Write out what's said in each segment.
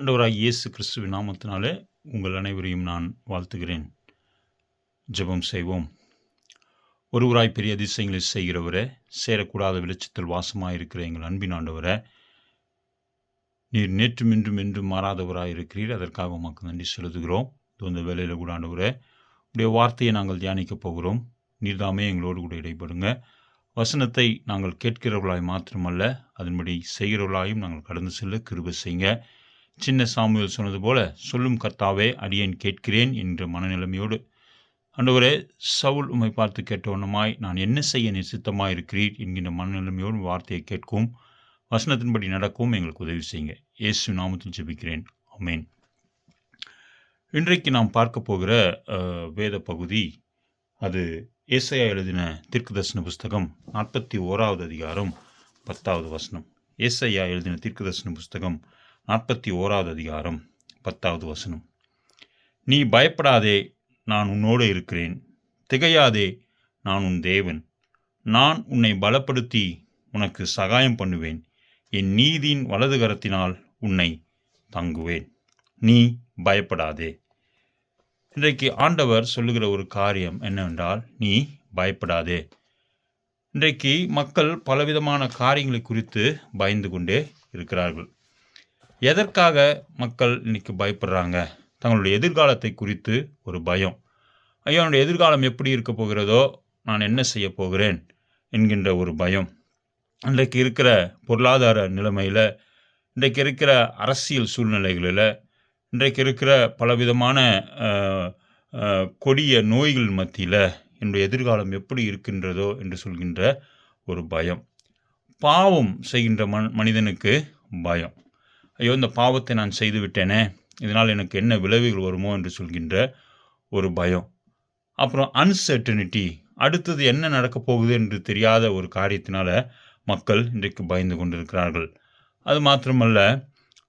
அண்டவராக இயேசு கிறிஸ்துவ நாமத்தினாலே உங்கள் அனைவரையும் நான் வாழ்த்துகிறேன். ஜெபம் செய்வோம். ஒருவராய் பெரிய அதிசயங்களை செய்கிறவரே சேரக்கூடாத வெளிச்சத்தில் வாசமாக இருக்கிற எங்கள் அன்பின் ஆண்டவரே நீர் நேற்றும் இன்றும் என்றும் மாறாதவராக இருக்கிறீர். அதற்காக உமக்கு நன்றி செலுத்துகிறோம். இந்த வேலையில் கூட ஆண்டவரே உடைய வார்த்தையை நாங்கள் தியானிக்கப் போகிறோம். நீர்தாமே எங்களோடு கூட இடைப்படுங்க. வசனத்தை நாங்கள் கேட்கிறவர்களாய் மாத்திரமல்ல அதன்படி செய்கிறவர்களாயும் நாங்கள் கடந்து செல்ல கிருப செய்யுங்க. சின்ன சாமுவேல் சொன்னது போல சொல்லும் கர்த்தாவே அடியேன் கேட்கிறேன் என்ற மனநிலைமையோடு ஆண்டவரே சவுல் உமை பார்த்து கேட்டவனமாய் நான் என்ன செய்ய நிசித்தமாக இருக்கிறீர் என்கின்ற மனநிலைமையோடு வார்த்தையை கேட்கும் வசனத்தின்படி நடக்கவும் எங்களுக்கு உதவி செய்யுங்க. இயேசு நாமத்தில் ஜெபிக்கிறேன். அமேன் இன்றைக்கு நாம் பார்க்க போகிற வேத பகுதி அது ஏசையா எழுதின தீர்க்கதர்சன புஸ்தகம் நாற்பத்தி ஓராவது அதிகாரம் பத்தாவது வசனம். ஏசையா எழுதின தீர்க்கதர்சன புஸ்தகம் நாற்பத்தி ஓராவது அதிகாரம் பத்தாவது வசனம். நீ பயப்படாதே நான் உன்னோடு இருக்கிறேன். திகையாதே நான் உன் தேவன். நான் உன்னை பலப்படுத்தி உனக்கு சகாயம் பண்ணுவேன். என் நீதியின் வலது கரத்தினால் உன்னை தங்குவேன். நீ பயப்படாதே. இன்றைக்கு ஆண்டவர் சொல்லுகிற ஒரு காரியம் என்னவென்றால் நீ பயப்படாதே. இன்றைக்கு மக்கள் பலவிதமான காரியங்களை குறித்து பயந்து கொண்டே இருக்கிறார்கள். எதற்காக மக்கள் இன்னைக்கு பயப்படுறாங்க? தங்களுடைய எதிர்காலத்தை குறித்து ஒரு பயம். ஐயோ என்னுடைய எதிர்காலம் எப்படி இருக்க போகிறதோ நான் என்ன செய்ய போகிறேன்? என்கின்ற ஒரு பயம். இன்றைக்கு இருக்கிற பொருளாதார நிலைமையில் இன்றைக்கு இருக்கிற அரசியல் சூழ்நிலைகளில் இன்றைக்கு இருக்கிற பலவிதமான கொடிய நோய்கள் மத்தியில் என்னுடைய எதிர்காலம் எப்படி இருக்கின்றதோ என்று சொல்கின்ற ஒரு பயம். பாவம் செய்கின்ற மன் மனிதனுக்கு பயம். ஐயோ இந்த பாவத்தை நான் செய்து விட்டேனே இதனால் எனக்கு என்ன விளைவுகள் வருமோ என்று சொல்கின்ற ஒரு பயம். அப்புறம் அன்சர்டனிட்டி அடுத்தது என்ன நடக்கப் போகுது என்று தெரியாத ஒரு காரியத்தினால மக்கள் இன்றைக்கு பயந்து கொண்டிருக்கிறார்கள். அது மாத்திரமல்ல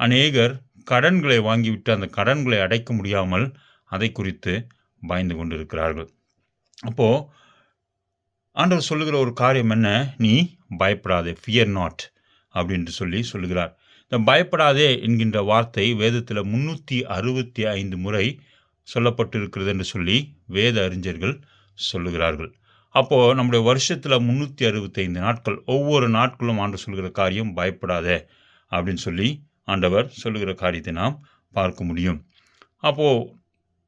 அநேகர் கடன்களை வாங்கிவிட்டு அந்த கடன்களை அடைக்க முடியாமல் அதை குறித்து பயந்து கொண்டிருக்கிறார்கள். அப்போது ஆண்டவர் சொல்லுகிற ஒரு காரியம் என்ன? நீ பயப்படாதே ஃபியர் நாட் அப்படின்ட்டு சொல்லி சொல்லுகிறார். பயப்படாதே என்கின்ற வார்த்தை வேதத்தில் முன்னூற்றி அறுபத்தி ஐந்து முறை சொல்லப்பட்டிருக்கிறது என்று சொல்லி வேத அறிஞர்கள் சொல்லுகிறார்கள். அப்போது நம்முடைய வருஷத்தில் முந்நூற்றி அறுபத்தைந்து நாட்கள் ஒவ்வொரு நாட்களும் ஆண்டு சொல்கிற காரியம் பயப்படாதே அப்படின்னு சொல்லி ஆண்டவர் சொல்லுகிற காரியத்தை நாம் பார்க்க முடியும். அப்போது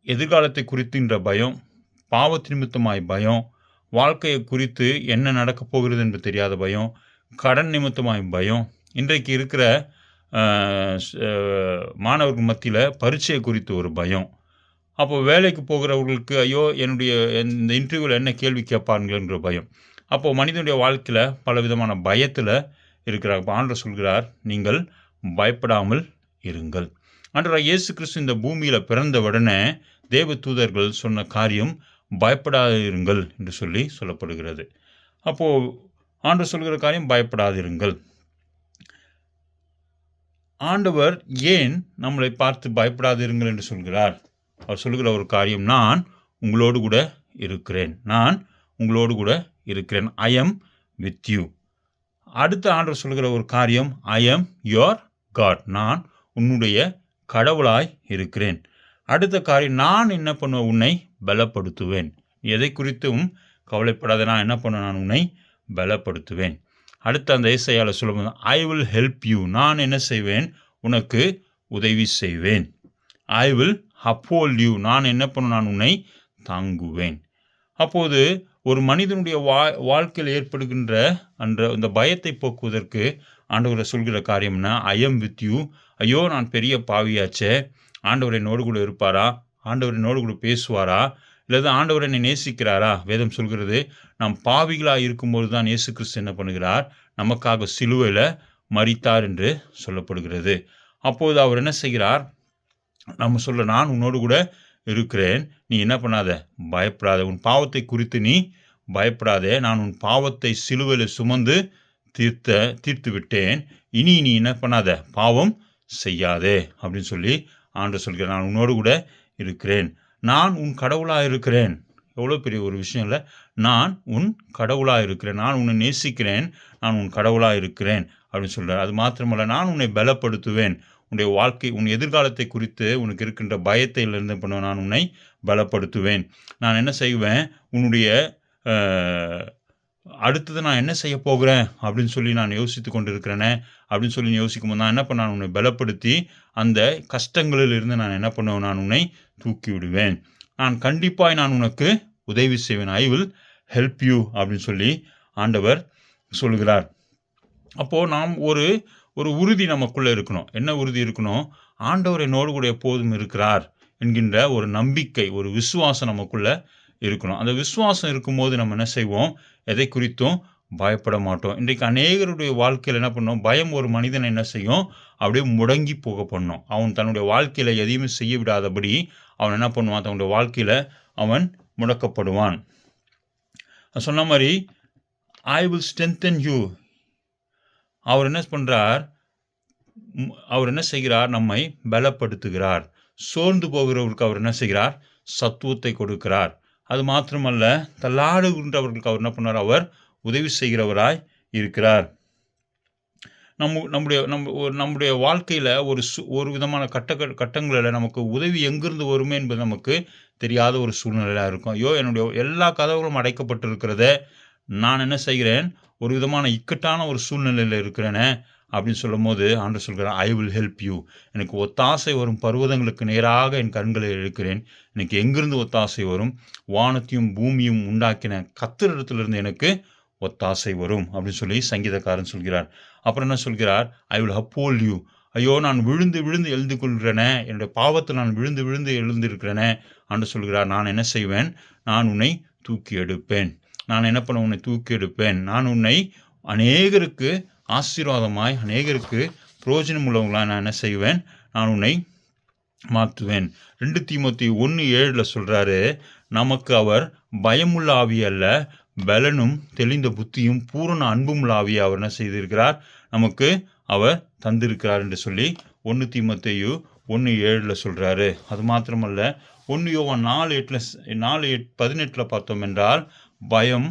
எதிர்காலத்தை குறித்துன்ற பயம் பாவத்து நிமித்தமாய் பயம் வாழ்க்கையை குறித்து என்ன நடக்கப் போகிறது என்று தெரியாத பயம் கடன் நிமித்தமாய் பயம் இன்றைக்கு இருக்கிற மாணவர்கள் மத்தியில் பரீட்சை குறித்து ஒரு பயம். அப்போ வேலைக்கு போகிறவர்களுக்கு ஐயோ என்னுடைய இந்த இன்டர்வியூவில் என்ன கேள்வி கேட்பார்கள்ன்ற பயம். அப்போது மனிதனுடைய வாழ்க்கையில் பல விதமான பயத்தில் இருக்கிறார். இப்போ ஆண்டர் சொல்கிறார் நீங்கள் பயப்படாமல் இருங்கள். ஆண்டராக இயேசு கிறிஸ்து இந்த பூமியில் பிறந்த உடனே தேவ தூதர்கள் சொன்ன காரியம் பயப்படாதிருங்கள் என்று சொல்லி சொல்லப்படுகிறது. அப்போது ஆண்டு சொல்கிற காரியம் பயப்படாதிருங்கள். ஆண்டவர் ஏன் நம்மளை பார்த்து பயப்படாதிருங்கள் என்று சொல்கிறார்? அவர் சொல்லுகிற ஒரு காரியம் நான் உங்களோடு கூட இருக்கிறேன். நான் உங்களோடு கூட இருக்கிறேன். ஐ எம் வித் யூ அடுத்த ஆண்டவர் சொல்லுகிற ஒரு காரியம் ஐ எம் யோர் காட் நான் உன்னுடைய கடவுளாய் இருக்கிறேன். அடுத்த காரியம் நான் என்ன பண்ணுவேன்? உன்னை பலப்படுத்துவேன். எதை குறித்தும் கவலைப்படாத. நான் என்ன பண்ணுவேன்? நான் உன்னை பலப்படுத்துவேன். அடுத்த அந்த ஏசையால் சொல்லும்போது ஐ வில் ஹெல்ப் யூ நான் என்ன செய்வேன்? உனக்கு உதவி செய்வேன். ஐ வில் அப்போல் யூ நான் என்ன பண்ண நான் உன்னை தாங்குவேன். அப்போது ஒரு மனிதனுடைய வா வாழ்க்கையில் ஏற்படுகின்ற அந்த இந்த பயத்தை போக்குவதற்கு ஆண்டவரை சொல்கிற காரியம்னா ஐ எம் வித் யூ ஐயோ நான் பெரிய பாவியாச்சே. ஆண்டவர் என்னோடு கூட இருப்பாரா? ஆண்டவர் என்னோடு கூட பேசுவாரா? இல்லது ஆண்டவர் என்னை நேசிக்கிறாரா? வேதம் சொல்கிறது நாம் பாவிகளாக இருக்கும்போது தான் இயேசு கிறிஸ்து என்ன பண்ணுகிறார்? நமக்காக சிலுவையில் மறித்தார் என்று சொல்லப்படுகிறது. அப்போது அவர் என்ன செய்கிறார்? நம்ம சொல்ல நான் உன்னோடு கூட இருக்கிறேன். நீ என்ன பண்ணாத? பயப்படாத. உன் பாவத்தை குறித்து நீ பயப்படாதே. நான் உன் பாவத்தை சிலுவையில் சுமந்து தீர்த்த தீர்த்து விட்டேன். இனி நீ என்ன பண்ணாத? பாவம் செய்யாதே அப்படின்னு சொல்லி ஆண்டு சொல்கிறேன் நான் உன்னோடு கூட இருக்கிறேன். நான் உன் கடவுளாக இருக்கிறேன் எவ்வளோ பெரிய ஒரு விஷயம் இல்லை. நான் உன் கடவுளாக இருக்கிறேன் நான் உன்னை நேசிக்கிறேன். நான் உன் கடவுளாக இருக்கிறேன் அப்படின்னு சொல்கிறார் அது மாத்திரமல்ல நான் உன்னை பலப்படுத்துவேன். உன்னுடைய வாழ்க்கை உன் எதிர்காலத்தை குறித்து உனக்கு இருக்கின்ற பயத்தை பண்ணுவேன். நான் உன்னை பலப்படுத்துவேன். நான் என்ன செய்வேன்? உன்னுடைய அடுத்தது நான் என்ன செய்ய போகிறேன்? அப்படின்னு சொல்லி நான் யோசித்து கொண்டு இருக்கிறேனே அப்படின்னு சொல்லி யோசிக்கும் போது நான் என்ன பண்ண உன்னை பலப்படுத்தி அந்த கஷ்டங்களிலிருந்து நான் என்ன பண்ணுவேன்? நான் உன்னை தூக்கி விடுவேன். நான் கண்டிப்பாக நான் உனக்கு உதவி செய்வேன். ஐ வில் ஹெல்ப் யூ அப்படின்னு சொல்லி ஆண்டவர் சொல்கிறார். அப்போது நாம் ஒரு ஒரு உறுதி நமக்குள்ளே இருக்கணும். என்ன உறுதி இருக்கணும்? ஆண்டவர் என்னோடு கூட எப்போதும் இருக்கிறார் என்கின்ற ஒரு நம்பிக்கை ஒரு விசுவாசம் நமக்குள்ளே இருக்கணும். அந்த விசுவாசம் இருக்கும்போது நம்ம என்ன செய்வோம்? எதை குறித்தும் பயப்பட மாட்டோம். இன்றைக்கு அநேகருடைய வாழ்க்கையில் என்ன பண்ணோம்? பயம் ஒரு மனிதனை என்ன செய்யும்? அப்படியே முடங்கி போக பண்ணும். அவன் தன்னுடைய வாழ்க்கையில் எதையுமே செய்ய விடாதபடி அவன் என்ன பண்ணுவான்? தன்னுடைய வாழ்க்கையில் அவன் முடக்கப்படுவான். நான் சொன்ன மாதிரி ஐ வில் ஸ்ட்ரென்தன் யூ அவர் என்ன பண்ணுறார் அவர் என்ன செய்கிறார்? நம்மை பலப்படுத்துகிறார். சோர்ந்து போகிறவருக்கு அவர் என்ன செய்கிறார்? சத்துவத்தை கொடுக்கிறார். அது மாத்திரமல்ல தள்ளாடுகின்றவர்களுக்கு அவர் என்ன பண்ணார்? அவர் உதவி செய்கிறவராய் இருக்கிறார். நம்ம நம்முடைய நம்ம ஒரு நம்முடைய வாழ்க்கையில் ஒரு சு ஒரு விதமான கட்ட கட்டங்களில் நமக்கு உதவி எங்கிருந்து வருமே என்பது நமக்கு தெரியாத ஒரு சூழ்நிலையாக இருக்கும். ஐயோ என்னுடைய எல்லா கதவுகளும் அடைக்கப்பட்டிருக்கிறத நான் என்ன செய்கிறேன்? ஒரு விதமான இக்கட்டான ஒரு சூழ்நிலையில் இருக்கிறேனே அப்படின்னு சொல்லும் போது ஆண்டு சொல்கிறார் ஐ வில் ஹெல்ப் யூ எனக்கு ஒத்தாசை வரும் பர்வதங்களுக்கு நேராக என் கண்களை எடுக்கிறேன் எனக்கு எங்கிருந்து ஒத்தாசை வரும்? வானத்தையும் பூமியும் உண்டாக்கின கத்திரிடத்திலிருந்து எனக்கு ஒத்தாசை வரும் அப்படின்னு சொல்லி சங்கீதக்காரன் சொல்கிறார். அப்புறம் என்ன சொல்கிறார்? ஐ வில் ஹப்போல் யூ ஐயோ நான் விழுந்து விழுந்து எழுந்து கொள்கிறேனே என்னுடைய பாவத்தில் நான் விழுந்து விழுந்து எழுந்திருக்கிறேனே. என்று சொல்கிறார் நான் என்ன செய்வேன்? நான் உன்னை தூக்கி எடுப்பேன். நான் என்ன பண்ண உன்னை தூக்கி எடுப்பேன். நான் உன்னை அநேகருக்கு ஆசீர்வாதமாய் அநேகருக்கு புரோஜனம் உள்ளவங்களாக நான் என்ன செய்வேன்? நான் உன்னை மாற்றுவேன். ரெண்டு தீமத்தி ஒன்று ஏழில் சொல்கிறாரு நமக்கு அவர் பயமுள்ள ஆவி அல்ல பலனும் தெளிந்த புத்தியும் பூரண அன்பும் ஆவியை அவர் என்ன செய்திருக்கிறார்? நமக்கு அவர் தந்திருக்கிறார் என்று சொல்லி ஒன்று தீமத்தையு ஒன்று ஏழில் சொல்கிறாரு அது மாத்திரமல்ல ஒன்று யோவன் நாலு எட்டில் நாலு எட் பதினெட்டில் பார்த்தோம் என்றால் பயம்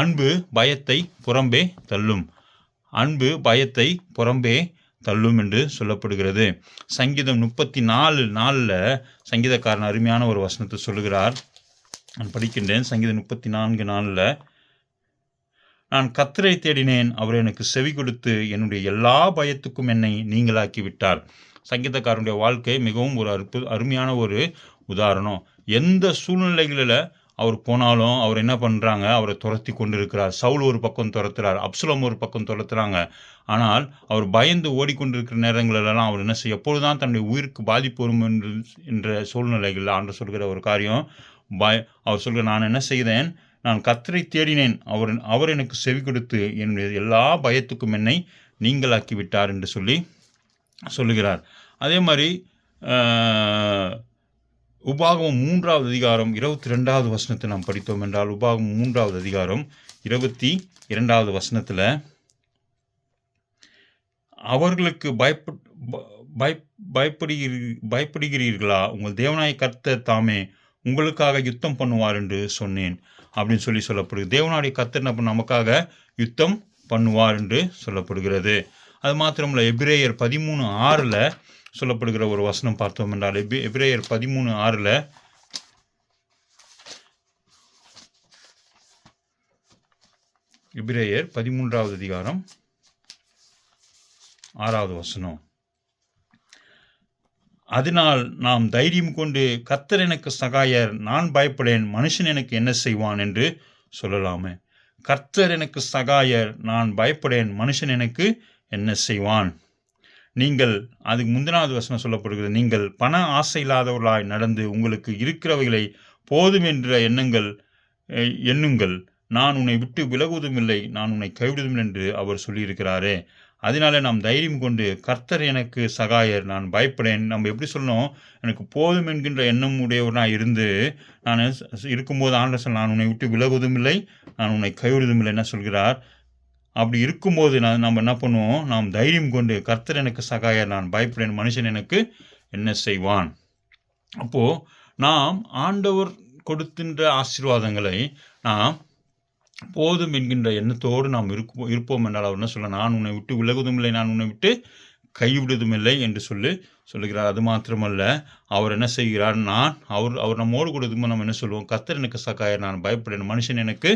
அன்பு பயத்தை புறம்பே தள்ளும். அன்பு பயத்தை புறம்பே தள்ளும் என்று சொல்லப்படுகிறது. சங்கீதம் முப்பத்தி நாலு நாலில் சங்கீதக்காரன் அருமையான ஒரு வசனத்தை சொல்லுகிறார். நான் படிக்கின்றேன். சங்கீதம் முப்பத்தி நான்கு நாளில் நான் கத்தரை தேடினேன். அவர் எனக்கு செவி கொடுத்து என்னுடைய எல்லா பயத்துக்கும் என்னை நீங்களாக்கி விட்டார் சங்கீதக்காரனுடைய வாழ்க்கை மிகவும் ஒரு அற்பு அருமையான ஒரு உதாரணம். எந்த சூழ்நிலைகளில் அவர் போனாலும் அவர் என்ன பண்ணுறாங்க அவரை துரத்தி கொண்டு இருக்கிறார் சவுல் ஒரு பக்கம் துரத்துறார். அப்சுலம் ஒரு பக்கம் துரத்துறாங்க. ஆனால் அவர் பயந்து ஓடிக்கொண்டிருக்கிற நேரங்களிலெல்லாம் அவர் என்ன செய்ய எப்பொழுதுதான் தன்னுடைய உயிருக்கு பாதிப்பு வரும் என்று என்ற சூழ்நிலைகளில் ஆண்டு சொல்கிற ஒரு காரியம் பய அவர் சொல்கிற நான் என்ன செய்தேன்? நான் கத்தரை தேடினேன். அவர் அவர் எனக்கு செவி கொடுத்து என்னுடைய எல்லா பயத்துக்கும் என்னை நீங்களாக்கி விட்டார் என்று சொல்லி சொல்லுகிறார். அதே மாதிரி உபாகமம் மூன்றாவது அதிகாரம் இருபத்தி ரெண்டாவது வசனத்தை நாம் படித்தோம் என்றால் உபாகமம் மூன்றாவது அதிகாரம் இருபத்தி இரண்டாவது வசனத்தில் அவர்களுக்கு பயப்ப ப- பய பயப்படுகிற பயப்படுகிறீர்களா? உங்கள் தேவனாய கர்த்தர் தாமே உங்களுக்காக யுத்தம் பண்ணுவார் என்று சொன்னேன் அப்படின்னு சொல்லி சொல்லப்படுது தேவனாடைய கர்த்தர் நம்ம நமக்காக யுத்தம் பண்ணுவார் என்று சொல்லப்படுகிறது. அது மாத்திரமில்ல எபிரேயர் பதிமூணு ஆறில் சொல்லப்படுகிற ஒரு வசனம் பார்த்தோம் என்றால் எபி பதிமூணு ஆறில் இப்ரேயர் பதிமூன்றாவது அதிகாரம் ஆறாவது வசனம். அதனால் நாம் தைரியம் கொண்டு கத்தர் எனக்கு சகாயர் நான் பயப்படேன் மனுஷன் எனக்கு என்ன செய்வான்? என்று சொல்லலாமே. கர்த்தர் எனக்கு சகாயர் நான் பயப்படேன் மனுஷன் எனக்கு என்ன செய்வான்? நீங்கள் அதுக்கு முந்தினாவது வசனம் சொல்லப்படுகிறது நீங்கள் பண ஆசை இல்லாதவர்களாய் நடந்து உங்களுக்கு இருக்கிறவைகளை போதும் என்ற எண்ணங்கள் எண்ணுங்கள். நான் உன்னை விட்டு விலகுவதும் இல்லை நான் உன்னை கைவிடுவதும் என்று அவர் சொல்லியிருக்கிறாரே. அதனால நாம் தைரியம் கொண்டு கர்த்தர் எனக்கு சகாயர் நான் பயப்படேன். நம்ம எப்படி சொல்லணும்? எனக்கு போதும் என்கின்ற எண்ணம் உடையவனாக இருந்து நான் இருக்கும்போது ஆண்டர் நான் உன்னை விட்டு விலகுவதும் இல்லை நான் உன்னை கைவிடுவதும் இல்லை என்ன சொல்கிறார்? அப்படி இருக்கும்போது நான் நம்ம என்ன பண்ணுவோம்? நாம் தைரியம் கொண்டு கர்த்தர் எனக்கு சகாயர் நான் பயப்படேன் மனுஷன் எனக்கு என்ன செய்வான்? அப்போது நாம் ஆண்டவர் கொடுக்கின்ற ஆசீர்வாதங்களை நாம் போதும் என்கின்ற எண்ணத்தோடு நாம் இருப்போம் இருப்போம் என்றால் அவர் என்ன சொல்ல நான் உன்னை விட்டு விலகுவதும் இல்லை நான் உன்னை விட்டு கைவிடுவதும் இல்லை என்று சொல்லி சொல்லுகிறார். அது மாத்திரமல்ல அவர் என்ன செய்கிறார்? நான் அவர் அவர் நம்மோடு கூட நம்ம என்ன சொல்லுவோம்? கத்தர் எனக்கு சகாய நான் பயப்படேன் மனுஷன் எனக்கு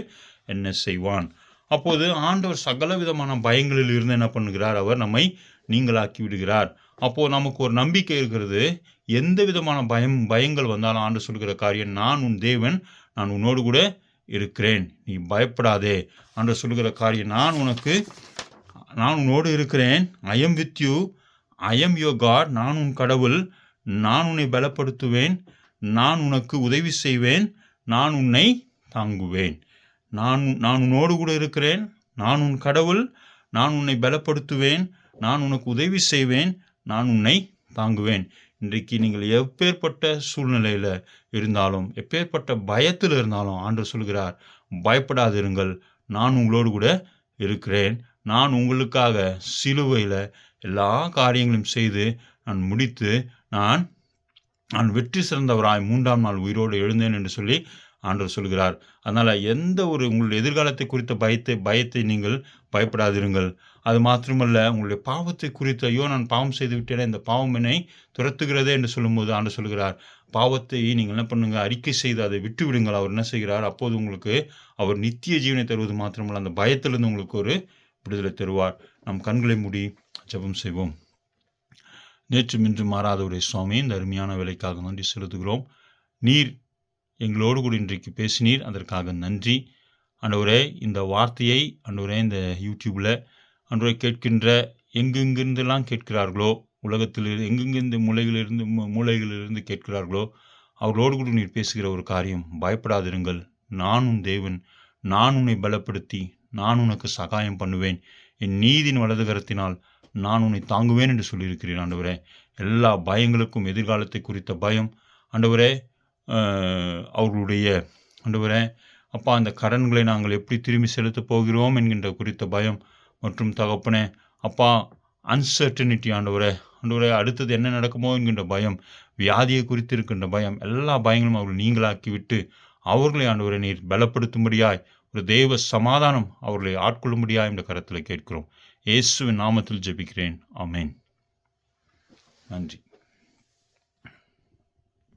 என்ன செய்வான்? அப்போது ஆண்டவர் சகல விதமான பயங்களில் இருந்து என்ன பண்ணுகிறார்? அவர் நம்மை நீங்களாக்கி விடுகிறார் அப்போது நமக்கு ஒரு நம்பிக்கை இருக்கிறது. எந்த விதமான பயம் பயங்கள் வந்தாலும் ஆண்டு சொல்கிற காரியம் நான் உன் தேவன் நான் உன்னோடு கூட இருக்கிறேன். நீ பயப்படாதே. ஆண்டு சொல்கிற காரியம் நான் உனக்கு நான் உன்னோடு இருக்கிறேன். I am with you I am your God நான் உன் கடவுள். நான் உன்னை பலப்படுத்துவேன். நான் உனக்கு உதவி செய்வேன். நான் உன்னை தாங்குவேன். நான் நான் உன்னோடு கூட இருக்கிறேன். நான் உன் கடவுள். நான் உன்னை பலப்படுத்துவேன். நான் உனக்கு உதவி செய்வேன். நான் உன்னை தாங்குவேன். இன்றைக்கு நீங்கள் எப்பேற்பட்ட சூழ்நிலையில் இருந்தாலும் எப்பேற்பட்ட பயத்தில் இருந்தாலும் ஆண்டு சொல்கிறார் பயப்படாதிருங்கள். நான் உங்களோடு கூட இருக்கிறேன். நான் உங்களுக்காக சிலுவையில் எல்லா காரியங்களையும் செய்து நான் முடித்து நான் நான் வெற்றி சிறந்தவராய் மூன்றாம் நாள் உயிரோடு எழுந்தேன் என்று சொல்லி ஆண்டவர் சொல்கிறார். அதனால் எந்த ஒரு உங்களுடைய எதிர்காலத்தை குறித்த பயத்தை பயத்தை நீங்கள் பயப்படாதிருங்கள். அது மாத்திரமல்ல உங்களுடைய பாவத்தை குறித்து ஐயோ நான் பாவம் செய்து விட்டேனே இந்த பாவம் என்னை துரத்துகிறதே என்று சொல்லும்போது ஆண்டு சொல்கிறார். பாவத்தை நீங்கள் என்ன பண்ணுங்க அறிக்கை செய்து அதை விட்டு விடுங்கள் அவர் என்ன செய்கிறார்? அப்போது உங்களுக்கு அவர் நித்திய ஜீவனை தருவது மாத்திரமல்ல அந்த பயத்திலிருந்து உங்களுக்கு ஒரு விடுதலை தருவார். நம் கண்களை மூடி ஜெபம் செய்வோம். நேற்று இன்று மாறாதவருடைய சுவாமி இந்த அருமையான வேலைக்காக நன்றி செலுத்துகிறோம். நீர் எங்களோடு கூட இன்றைக்கு பேசினீர். அதற்காக நன்றி. அன்றுவரே இந்த வார்த்தையை அன்றுவரே இந்த யூடியூப்பில் அன்றுவரை கேட்கின்ற எங்கெங்கிருந்தெல்லாம் கேட்கிறார்களோ உலகத்தில் எங்கெங்கிருந்து மூலைகளிலிருந்து மூ- மூலைகளிலிருந்து கேட்கிறார்களோ அவர்களோடு கூட நீர் பேசுகிற ஒரு காரியம் பயப்படாதிருங்கள். நான் உன் தேவன். நான் உன்னை பலப்படுத்தி நான் உனக்கு சகாயம் பண்ணுவேன். என் நீதியின் வலது கரத்தினால் நான் உன்னை தாங்குவேன் என்று சொல்லியிருக்கிறேன் ஆண்டவரே எல்லா பயங்களுக்கும் எதிர்காலத்தை குறித்த பயம். ஆண்டவரே அவர்களுடைய ஆண்டவரே அப்பா அந்த கடன்களை நாங்கள் எப்படி திரும்பி செலுத்தப் போகிறோம் என்கின்ற குறித்த பயம் மற்றும் தகப்பனே அப்பா அன்சர்டனிட்டி ஆண்டவரே ஆண்டவரே அடுத்தது என்ன நடக்குமோ என்கின்ற பயம் வியாதியை குறித்து இருக்கின்ற பயம் எல்லா பயங்களும் அவர்கள் நீங்களாக்கி விட்டு அவர்களை ஆண்டவரை நீர் பலப்படுத்தும்படியாய் ஒரு தெய்வ சமாதானம் அவர்களை ஆட்கொள்ளும்படியாய் என்ற கரத்தில் கேட்கிறோம். இயேசுவின் நாமத்தில் ஜெபிக்கிறேன். ஆமென். நன்றி.